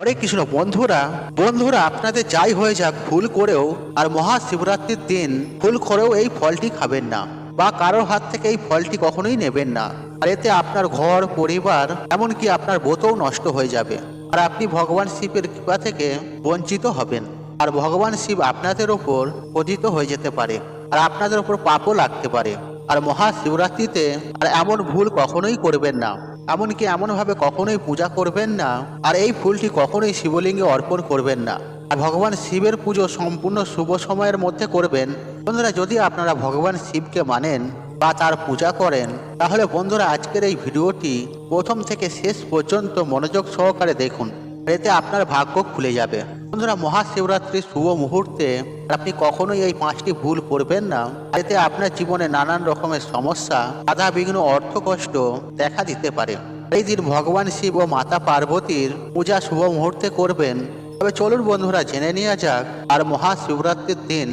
হরে কৃষ্ণ, বন্ধুরা বন্ধুরা, আপনাদের যাই হয়ে যাক, ভুল করেও আর মহাশিবরাত্রির দিন ভুল করেও এই ফলটি খাবেন না বা কারোর হাত থেকে এই ফলটি কখনোই নেবেন না। আর এতে আপনার ঘর, পরিবার, এমনকি আপনার বোতও নষ্ট হয়ে যাবে। আর আপনি ভগবান শিবের কৃপা থেকে বঞ্চিত হবেন। আর ভগবান শিব আপনাদের ওপর পতিত হয়ে যেতে পারে। আর আপনাদের ওপর পাপও লাগতে পারে। আর মহাশিবরাত্রিতে আর এমন ভুল কখনোই করবেন না। এমনকি এমনভাবে কখনোই পূজা করবেন না, আর এই ফুলটি কখনোই শিবলিঙ্গে অর্পণ করবেন না। আর ভগবান শিবের পুজো সম্পূর্ণ শুভ সময়ের মধ্যে করবেন। বন্ধুরা, যদি আপনারা ভগবান শিবকে মানেন বা তার পূজা করেন, তাহলে বন্ধুরা, আজকের এই ভিডিওটি প্রথম থেকে শেষ পর্যন্ত মনোযোগ সহকারে দেখুন। এতে আপনার ভাগ্য খুলে যাবে। বন্ধুরা মহাশিবরাত্রির শুভ মুহূর্তে আপনি কখনোই এই পাঁচটি ভুল করবেন না। এতে আপনার জীবনে নানান রকমের সমস্যা বাধা বিঘ্ন অর্থ কষ্ট দেখা দিতে পারে। এই দিন ভগবান শিব ও মাতা পার্বতীর পূজা শুভ মুহূর্তে করবেন। তবে চলুন বন্ধুরা, জেনে নেওয়া যাক আর মহাশিবরাত্রির দিন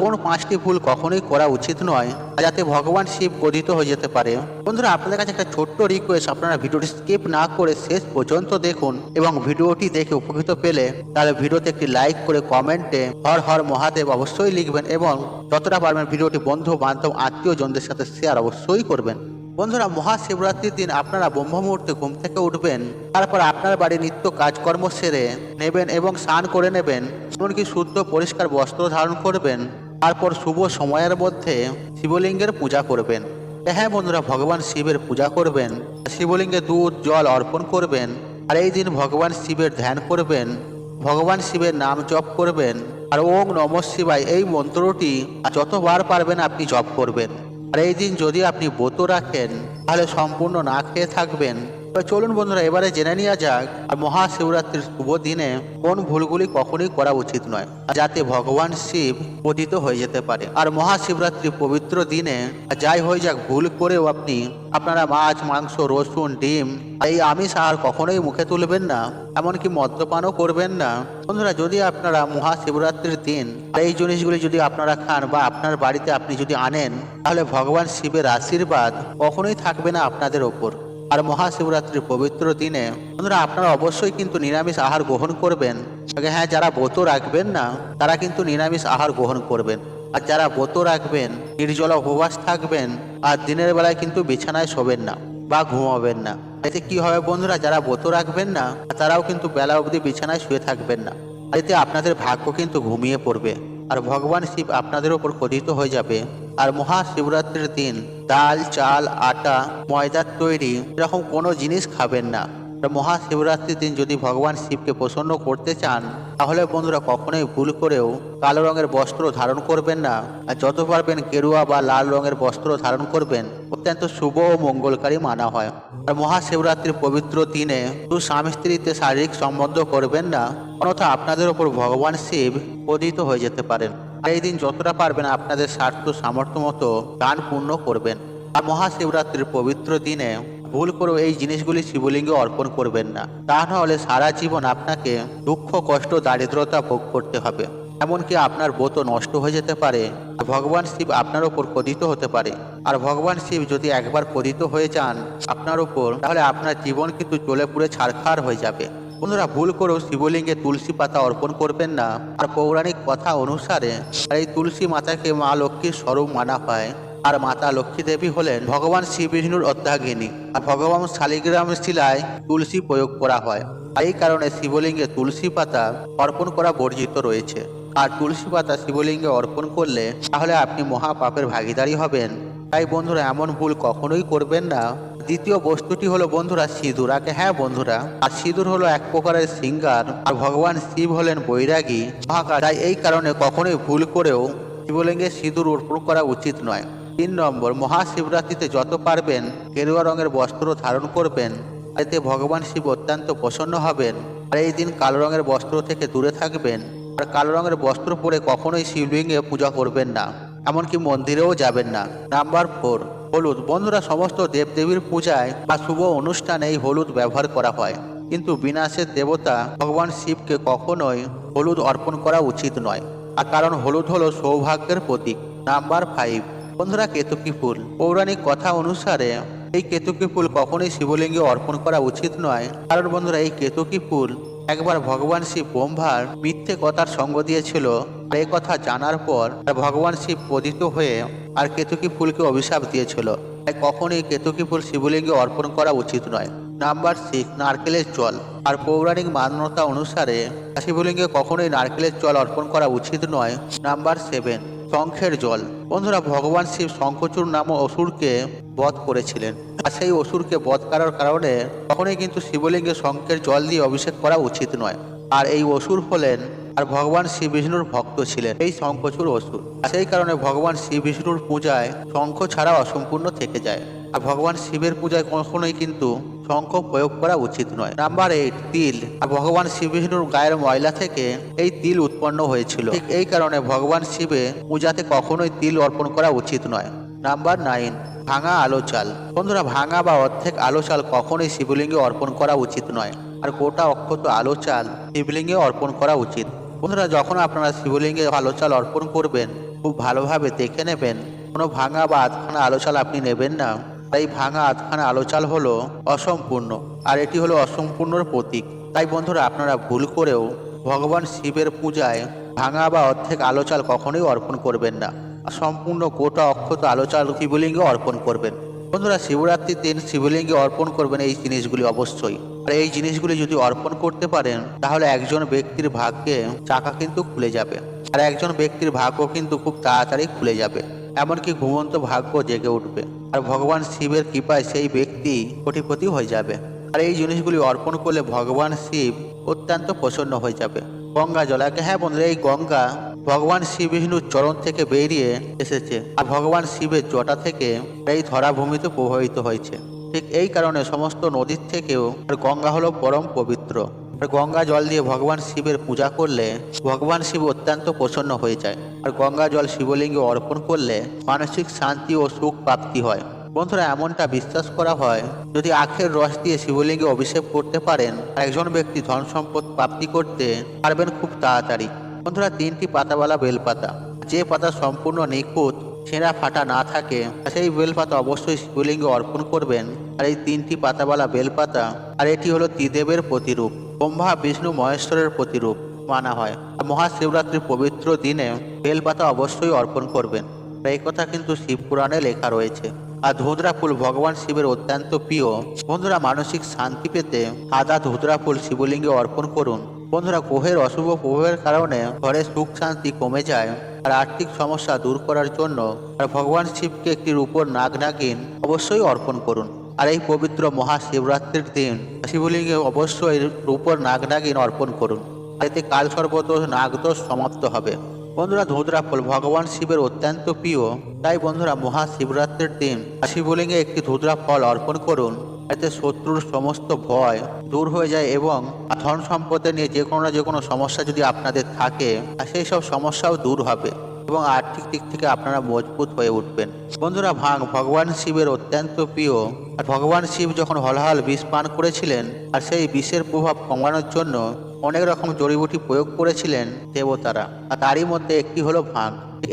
কোন পাঁচটি ভুল কখনোই করা উচিত নয়, যাতে ভগবান শিব ক্রোধিত হয়ে যেতে পারে। বন্ধুরা, আপনাদের কাছে একটা ছোট্ট রিকোয়েস্ট আপনারা ভিডিওটি স্কিপ না করে শেষ পর্যন্ত দেখুন এবং ভিডিওটি দেখে উপকৃত পেলে তাহলে ভিডিওতে একটি লাইক করে কমেন্টে হর হর মহাদেব অবশ্যই লিখবেন এবং যতটা পারবেন ভিডিওটি বন্ধু, বান্ধব আত্মীয় জনদের সাথে শেয়ার অবশ্যই করবেন। বন্ধুরা, মহাশিবরাত্রির দিন আপনারা ব্রহ্ম মুহূর্তে ঘুম থেকে উঠবেন, তারপর আপনার বাড়ি নিত্য কাজকর্ম সেরে নেবেন এবং স্নান করে নেবেন এমনকি শুদ্ধ, পরিষ্কার বস্ত্র ধারণ করবেন, তারপর শুভ সময়ের মধ্যে শিবলিঙ্গের পূজা করবেন। হ্যাঁ বন্ধুরা, ভগবান শিবের পূজা করবেন, শিবলিঙ্গে দুধ, জল অর্পণ করবেন, আর এই দিন ভগবান শিবের ধ্যান করবেন, ভগবান শিবের নাম জপ করবেন, আর ওং নম শিবায় এই মন্ত্রটি যতবার পারবেন আপনি জপ করবেন। আর এই দিন যদি আপনি ব্রত রাখেন তাহলে সম্পূর্ণ না খেয়ে থাকবেন। চলুন বন্ধুরা, এবারে জেনে নেওয়া যাক, আর মহাশিবরাত্রির শুভ দিনে কোন ভুলগুলি কখনোই করা উচিত নয়, যাতে ভগবান শিব পতিত হয়ে যেতে পারে। আর মহাশিবরাত্রির পবিত্র দিনে যাই হয়ে যাক, ভুল করেও আপনি আপনারা মাছ, মাংস, রসুন, ডিম এই আমিষ আর কখনোই মুখে তুলবেন না, এমনকি মদ্যপানও করবেন না। বন্ধুরা, যদি আপনারা মহাশিবরাত্রির দিন এই জিনিসগুলি যদি আপনারা খান বা আপনার বাড়িতে আপনি যদি আনেন, তাহলে ভগবান শিবের আশীর্বাদ কখনোই থাকবে না আপনাদের ওপর। আর মহাশিবরাত্রির পবিত্র দিনে বন্ধুরা, আপনারা অবশ্যই কিন্তু নিরামিষ আহার গ্রহণ করবেন। তবে হ্যাঁ যারা ব্রত রাখবেন না, তারা কিন্তু নিরামিষ আহার গ্রহণ করবেন। আর যারা ব্রত রাখবেন, নির্জলা উপবাস থাকবেন, আর দিনের বেলায় কিন্তু বিছানায় শোবেন না বা ঘুমাবেন না। এতে কি হবে বন্ধুরা, যারা ব্রত রাখবেন না, তারাও কিন্তু বেলা অবধি বিছানায় শুয়ে থাকবেন না। এতে আপনাদের ভাগ্য কিন্তু ঘুমিয়ে পড়বে। আর ভগবান শিব আপনাদের ওপর ক্রোধিত হয়ে যাবে। আর মহাশিবরাত্রির দিন, ডাল, চাল, আটা, ময়দার তৈরি, এরকম কোনো জিনিস খাবেন না। মহাশিবরাত্রির দিন যদি ভগবান শিবকে প্রসন্ন করতে চান, তাহলে বন্ধুরা কখনোই ভুল করেও কালো রঙের বস্ত্র ধারণ করবেন না। আর যত পারবেন গেরুয়া বা লাল রঙের বস্ত্র ধারণ করবেন। অত্যন্ত শুভ ও মঙ্গলকারী মানা হয়। আর মহাশিবরাত্রির পবিত্র দিনে শুধু স্বামী স্ত্রীতে শারীরিক সম্বন্ধ করবেন না, অন্যথা আপনাদের ওপর ভগবান শিব ক্রোধিত হয়ে যেতে পারেন। আর এই দিন যতটা পারবেন আপনাদের স্বার্থ সামর্থ্য মতো দান পূর্ণ করবেন। আর মহাশিবরাত্রির পবিত্র দিনে ভুল করেও এই জিনিসগুলি শিবলিঙ্গে অর্পণ করবেন না। তা নাহলে সারা জীবন আপনাকে দুঃখ, কষ্ট, দারিদ্রতা ভোগ করতে হবে। এমনকি আপনার ব্রত নষ্ট হয়ে যেতে পারে। ভগবান শিব আপনার ওপর ক্রোধিত হতে পারে। আর ভগবান শিব যদি একবার ক্রোধিত হয়ে যান আপনার ওপর তাহলে আপনার জীবন কিন্তু চলে পুড়ে ছাড়খাড় হয়ে যাবে। বন্ধুরা ভুল করেও শিবলিঙ্গে তুলসী পাতা অর্পণ করবেন না। আর পৌরাণিক কথা অনুসারে এই তুলসী মাতাকে মা লক্ষ্মীর স্বরূপ মানা হয়। আর মাতা লক্ষ্মী দেবী হলেন ভগবান শ্রী বিষ্ণুর অধ্যাগিনী আর ভগবান শালিগ্রাম শিলায় তুলসী প্রয়োগ করা হয়। এই কারণে শিবলিঙ্গে তুলসী পাতা অর্পণ করা বর্জিত রয়েছে। আর তুলসী পাতা শিবলিঙ্গে অর্পণ করলে তাহলে আপনি মহা পাপের ভাগিদারি হবেন। তাই বন্ধুরা, এমন ভুল কখনোই করবেন না। দ্বিতীয় বস্তুটি হলো, বন্ধুরা সিঁদুর আগে হ্যাঁ বন্ধুরা, আর সিঁদুর হলো এক প্রকারের সিঙ্গার। আর ভগবান শিব হলেন বৈরাগী তাই এই কারণে কখনোই ভুল করেও শিবলিঙ্গে সিঁদুর অর্পণ করা উচিত নয়। তিন নম্বর, মহাশিবরাত্রিতে যত পারবেন গেরুয়া রঙের বস্ত্র ধারণ করবেন এতে ভগবান শিব অত্যন্ত প্রসন্ন হবেন, আর এই দিন কালো রঙের বস্ত্র থেকে দূরে থাকবেন, আর কালো রঙের বস্ত্র পরে কখনোই শিবলিঙ্গে পূজা করবেন না, এমনকি মন্দিরেও যাবেন না। নাম্বার ফোর, হলুদ। বন্ধুরা, সমস্ত দেবদেবীর পূজায় বা শুভ অনুষ্ঠানে এই হলুদ ব্যবহার করা হয়। কিন্তু বিনাশের দেবতা ভগবান শিবকে কখনোই হলুদ অর্পণ করা উচিত নয়। আর কারণ হলুদ হলো সৌভাগ্যের প্রতীক। নাম্বার ফাইভ বন্ধুরা, কেতকী ফুল। পৌরাণিক কথা অনুসারে এই কেতকী ফুল কখনোই শিবলিঙ্গে অর্পণ করা উচিত নয়। কারণ বন্ধুরা, এই কেতকী ফুল একবার ভগবান শিব ব্রহ্মার মিথ্যে কথার সঙ্গ দিয়েছিল। আর এই কথা জানার পর ভগবান শিব পদিত হয়ে আর কেতুকি ফুলকে অভিশাপ দিয়েছিল। তাই কখনই কেতুকি ফুল শিবলিঙ্গে অর্পণ করা উচিত নয়। নাম্বার সিক্স নারকেলের জল। আর পৌরাণিক মান্যতা অনুসারে শিবলিঙ্গে কখনোই নারকেলের জল অর্পণ করা উচিত নয়। নাম্বার সেভেন শঙ্খের জল। বন্ধুরা, ভগবান শিব শঙ্খচূড় নাম অসুরকে বধ করেছিলেন। আর সেই অসুরকে বধ করার কারণে কখনোই কিন্তু শিবলিঙ্গে শঙ্খের জল দিয়ে অভিষেক করা উচিত নয়। আর এই অসুর হলেন আর ভগবান শ্রী বিষ্ণুর ভক্ত ছিলেন। এই শঙ্খচূড় অসুর। সেই কারণে ভগবান শ্রী বিষ্ণুর পূজায় শঙ্খ ছাড়া অসম্পূর্ণ থেকে যায়। আর ভগবান শিবের পূজায় কখনোই কিন্তু শঙ্খ প্রয়োগ করা উচিত নয়। নাম্বার এইট তিল। আর ভগবান শিব বিষ্ণুর গায়ের ময়লা থেকে এই তিল উৎপন্ন হয়েছিল। ঠিক এই কারণে ভগবান শিবে পূজাতে কখনোই তিল অর্পণ করা উচিত নয়। নাম্বার নাইন ভাঙা আলো চাল। বন্ধুরা, ভাঙা বা অর্ধেক আলো চাল কখনোই শিবলিঙ্গে অর্পণ করা উচিত নয়। আর গোটা অক্ষত আলো চাল শিবলিঙ্গে অর্পণ করা উচিত। বন্ধুরা, যখন আপনারা শিবলিঙ্গে আলো চাল অর্পণ করবেন, খুব ভালোভাবে দেখে নেবেন, কোনো ভাঙা বা আধখানা আলো চাল আপনি নেবেন না। তাই ভাঙা আধখানা আলো চাল হলো অসম্পূর্ণ, আর এটি হলো অসম্পূর্ণর প্রতীক। তাই বন্ধুরা, আপনারা ভুল করেও ভগবান শিবের পূজায় ভাঙা বা অর্ধেক আলো চাল কখনোই অর্পণ করবেন না। সম্পূর্ণ গোটা অক্ষত আলো চাল শিবলিঙ্গে অর্পণ করবেন। বন্ধুরা, শিবরাত্রির দিন শিবলিঙ্গে অর্পণ করবেন এই জিনিসগুলি অবশ্যই। আর এই জিনিসগুলি যদি অর্পণ করতে পারেন, তাহলে একজন ব্যক্তির ভাগ্যে চাকা কিন্তু খুলে যাবে। আর একজন ব্যক্তির ভাগ্য কিন্তু খুব তাড়াতাড়ি খুলে যাবে। এমনকি ঘুমন্ত ভাগ্য জেগে উঠবে। আর ভগবান শিবের কৃপায় সেই ব্যক্তি কোটিপতি হয়ে যাবে। আর এই জিনিসগুলি অর্পণ করলে ভগবান শিব অত্যন্ত প্রসন্ন হয়ে যাবে। গঙ্গা জলাকে হ্যাঁ বন্ধুরা, এই গঙ্গা ভগবান শিব বিষ্ণুর চরণ থেকে বেরিয়ে এসেছে। আর ভগবান শিবের জটা থেকে এই ধরাভূমিতে প্রবাহিত হয়েছে। ঠিক এই কারণে সমস্ত নদীর থেকেও আর গঙ্গা হলো পরম পবিত্র। আর গঙ্গা জল দিয়ে ভগবান শিবের পূজা করলে ভগবান শিব অত্যন্ত প্রসন্ন হয়ে যায়। আর গঙ্গা জল শিবলিঙ্গে অর্পণ করলে মানসিক শান্তি ও সুখ প্রাপ্তি হয়। বন্ধুরা, এমনটা বিশ্বাস করা হয়, যদি আখের রস দিয়ে শিবলিঙ্গে অভিষেক করতে পারেন একজন ব্যক্তি ধন সম্পদ প্রাপ্তি করতে পারবেন খুব তাড়াতাড়ি। বন্ধুরা, তিনটি পাতাওয়ালা বেলপাতা। যে পাতা সম্পূর্ণ নিখুঁত ছেঁড়া ফাটা না থাকে, সেই বেলপাতা অবশ্যই শিবলিঙ্গে অর্পণ করবেন। আর এই তিনটি পাতাওয়ালা বেলপাতা, আর এটি হলো ত্রিদেবের প্রতিরূপ, ব্রহ্মা, বিষ্ণু, মহেশ্বরের প্রতিরূপ মানা হয়। আর মহাশিবরাত্রির পবিত্র দিনে বেলপাতা অবশ্যই অর্পণ করবেন। এই কথা কিন্তু শিব পুরাণে লেখা রয়েছে। আর ধুতরা ফুল ভগবান শিবের অত্যন্ত প্রিয়, বন্ধুরা মানসিক শান্তি পেতে আদা ধুতরা ফুল শিবলিঙ্গে অর্পণ করুন। বন্ধুরা গ্রহের অশুভ প্রভাবের কারণে ঘরে সুখ শান্তি কমে যায় আর আর্থিক সমস্যা দূর করার জন্য আর ভগবান শিবকে একটি রূপর নাগ নাগিন অবশ্যই অর্পণ করুন। আর এই পবিত্র মহাশিবরাত্রির দিন শিবলিঙ্গে অবশ্যই রূপর নাগ নাগিন অর্পণ করুন। আর এতে কাল সর্বদোষ, নাগদোষ সমাপ্ত হবে। বন্ধুরা ধুতরা ফল ভগবান শিবের অত্যন্ত প্রিয়। তাই বন্ধুরা, মহাশিবরাত্রির দিন শিবলিঙ্গে একটি ধুতরা ফল অর্পণ করুন। এতে শত্রুর সমস্ত ভয় দূর হয়ে যায় এবং ধন সম্পদে নিয়ে যে কোনো না যে কোনো সমস্যা যদি আপনাদের থাকে, সেই সব সমস্যাও দূর হবে এবং আর্থিক দিক থেকে আপনারা মজবুত হয়ে উঠবেন। বন্ধুরা ভাঙ ভগবান শিবের অত্যন্ত প্রিয়। আর ভগবান শিব যখন হলহাল বিষ পান করেছিলেন, আর সেই বিষের প্রভাব কমানোর জন্য অনেক রকম জড়িবুটি প্রয়োগ করেছিলেন দেবতারা। আর তারই মধ্যে একটি হলো ভাঙ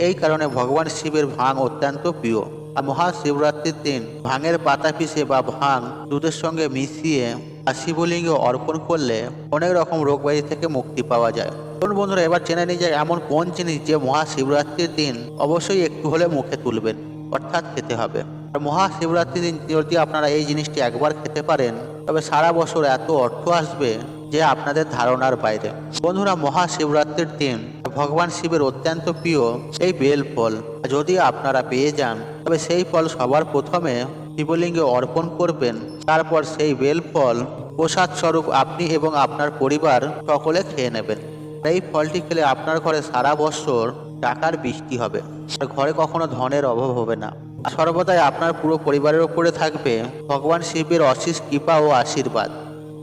এই কারণে ভগবান শিবের ভাঙ অত্যন্ত প্রিয়। মহাশিবরাত্রির দিন ভাঙের পাতা পিষে বা ভাঙ দুধের সঙ্গে মিশিয়ে আর শিবলিঙ্গে অর্পণ করলে অনেক রকম রোগ ব্যাধি থেকে মুক্তি পাওয়া যায়। চলুন বন্ধুরা, এবার জেনে নিয়ে যায় এমন কোন জিনিস যে মহাশিবরাত্রির দিন অবশ্যই একটু হলে মুখে তুলবেন, অর্থাৎ খেতে হবে। আর মহাশিবরাত্রির দিন যদি আপনারা এই জিনিসটি একবার খেতে পারেন, তবে সারা বছর এত অর্থ আসবে যে আপনাদের ধারণার বাইরে। বন্ধুরা, মহাশিবরাত্রির দিন ভগবান শিবের অত্যন্ত প্রিয় এই বেল ফল যদি আপনারা পেয়ে যান তবে সেই ফল সবার প্রথমে শিবলিঙ্গে অর্পণ করবেন। তারপর সেই বেল ফল প্রসাদ স্বরূপ আপনি এবং আপনার পরিবার সকলে খেয়ে নেবেন। এই ফলটি খেলে আপনার ঘরে সারা বছর টাকার বৃষ্টি হবে। আর ঘরে কখনো ধনের অভাব হবে না। সর্বদাই আপনার পুরো পরিবারের ওপরে থাকবে ভগবান শিবের অশেষ কৃপা ও আশীর্বাদ।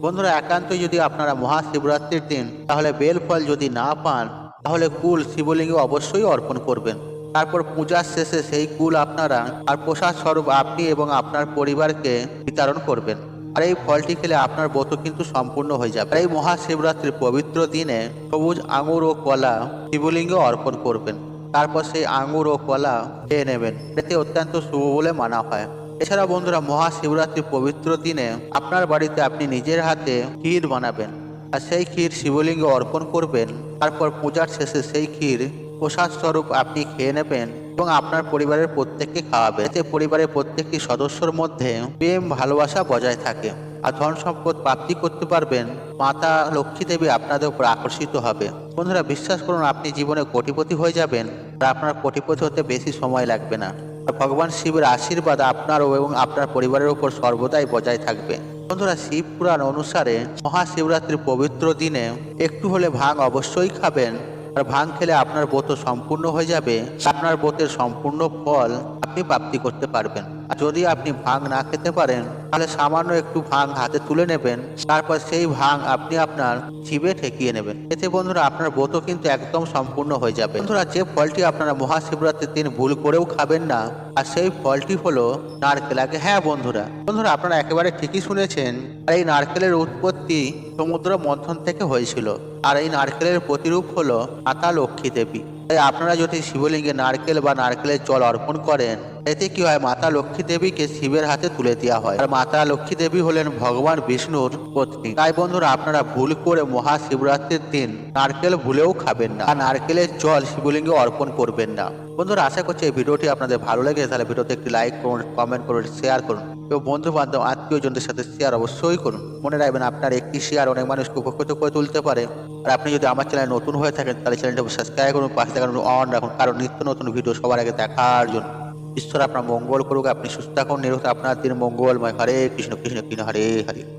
বন্ধুরা, একান্তই যদি আপনারা মহাশিবরাত্রির দিন তাহলে বেল ফল যদি না পান, তাহলে কুল শিবলিঙ্গে অবশ্যই অর্পণ করবেন। তারপর পূজার শেষে সেই কুল আপনারা আর প্রসাদ স্বরূপ আপনি এবং আপনার পরিবারকে বিতরণ করবেন। আর এই ফলটি খেলে আপনার ব্রত কিন্তু সম্পূর্ণ হয়ে যাবে। এই মহাশিবরাত্রির পবিত্র দিনে সবুজ আঙুর ও কলা শিবলিঙ্গে অর্পণ করবেন। তারপর সেই আঙুর ও কলা খেয়ে নেবেন। এতে অত্যন্ত শুভ বলে মানা হয়। এছাড়া বন্ধুরা, মহাশিবরাত্রির পবিত্র দিনে আপনার বাড়িতে আপনি নিজের হাতে ক্ষীর বানাবেন। আর সেই ক্ষীর শিবলিঙ্গে অর্পণ করবেন। তারপর পূজার শেষে সেই ক্ষীর প্রসাদ স্বরূপ আপনি খেয়ে নেবেন এবং আপনার পরিবারের প্রত্যেককে খাওয়াবেন। এতে পরিবারের প্রত্যেকটি সদস্যর মধ্যে প্রেম, ভালোবাসা বজায় থাকে আর ধন সম্পদ প্রাপ্তি করতে পারবেন। মাতা লক্ষ্মী দেবী আপনাদের উপর আকর্ষিত হবে। বন্ধুরা, বিশ্বাস করুন, আপনি জীবনে কোটিপতি হয়ে যাবেন আর আপনার কোটিপতি হতে বেশি সময় লাগবে না। আর ভগবান শিবের আশীর্বাদ আপনার এবং আপনার পরিবারের উপর সর্বদাই বজায় থাকবে। বন্ধুরা, শিব পুরাণ অনুসারে মহাশিবরাত্রির পবিত্র দিনে একটু হলে ভাঙ অবশ্যই খাবেন। আর ভাঙ খেলে আপনার ব্রত সম্পূর্ণ হয়ে যাবে। আপনার ব্রতের সম্পূর্ণ ফল আপনি প্রাপ্তি করতে পারবেন। আর যদি আপনি ভাং না খেতে পারেন, তাহলে সামান্য একটু ভাং হাতে তুলে নেবেন, তারপর সেই ভাং আপনি আপনার জিভে ঠেকিয়ে নেবেন। এতে বন্ধুরা, আপনার ব্রত কিন্তু একদম সম্পূর্ণ হয়ে যাবে। বন্ধুরা, যে ফলটি আপনারা মহাশিবরাত্রির দিন ভুল করেও খাবেন না, আর সেই ফলটি হলো নারকেল আগে হ্যাঁ বন্ধুরা বন্ধুরা, আপনারা একেবারে ঠিকই শুনেছেন, আর এই নারকেলের উৎপত্তি সমুদ্র মন্থন থেকে হয়েছিল। আর এই নারকেলের প্রতিরূপ হলো মাতা লক্ষ্মী দেবী। তাই আপনারা যদি শিবলিঙ্গে নারকেল বা নারকেলের জল অর্পণ করেন এতে কি হয়? মাতা লক্ষ্মী দেবীকে শিবের হাতে তুলে দেওয়া হয়। আর মাতা লক্ষ্মী দেবী হলেন ভগবান বিষ্ণুর পত্নী। তাই বন্ধুরা, আপনারা ভুল করে মহাশিবরাত্রির দিন নারকেল ভুলেও খাবেন না। আর নারকেলের জল শিবলিঙ্গে অর্পণ করবেন না। বন্ধুরা, আশা করছি এই ভিডিওটি আপনাদের ভালো লাগে তাহলে ভিডিওতে একটি লাইক করুন কমেন্ট করুন শেয়ার করুন। এবং বন্ধু বান্ধব আত্মীয়জনদের সাথে শেয়ার অবশ্যই করুন। মনে রাখবেন, আপনার একটি শেয়ার অনেক মানুষকে উপকৃত করে তুলতে পারে। আর আপনি যদি আমার চ্যানেল নতুন হয়ে থাকেন, তাহলে চ্যানেলটা সাবস্ক্রাইব করুন, পাশে থাকুন অন রাখুন। কারণ নিত্য নতুন ভিডিও সবার আগে দেখার জন্য। ঈশ্বর আপনার মঙ্গল করুক, আপনি সুস্থ থাকুন নিরোগ আপনার দিন মঙ্গলময়। হরে কৃষ্ণ কৃষ্ণ কৃষ্ণ, হরে হরে।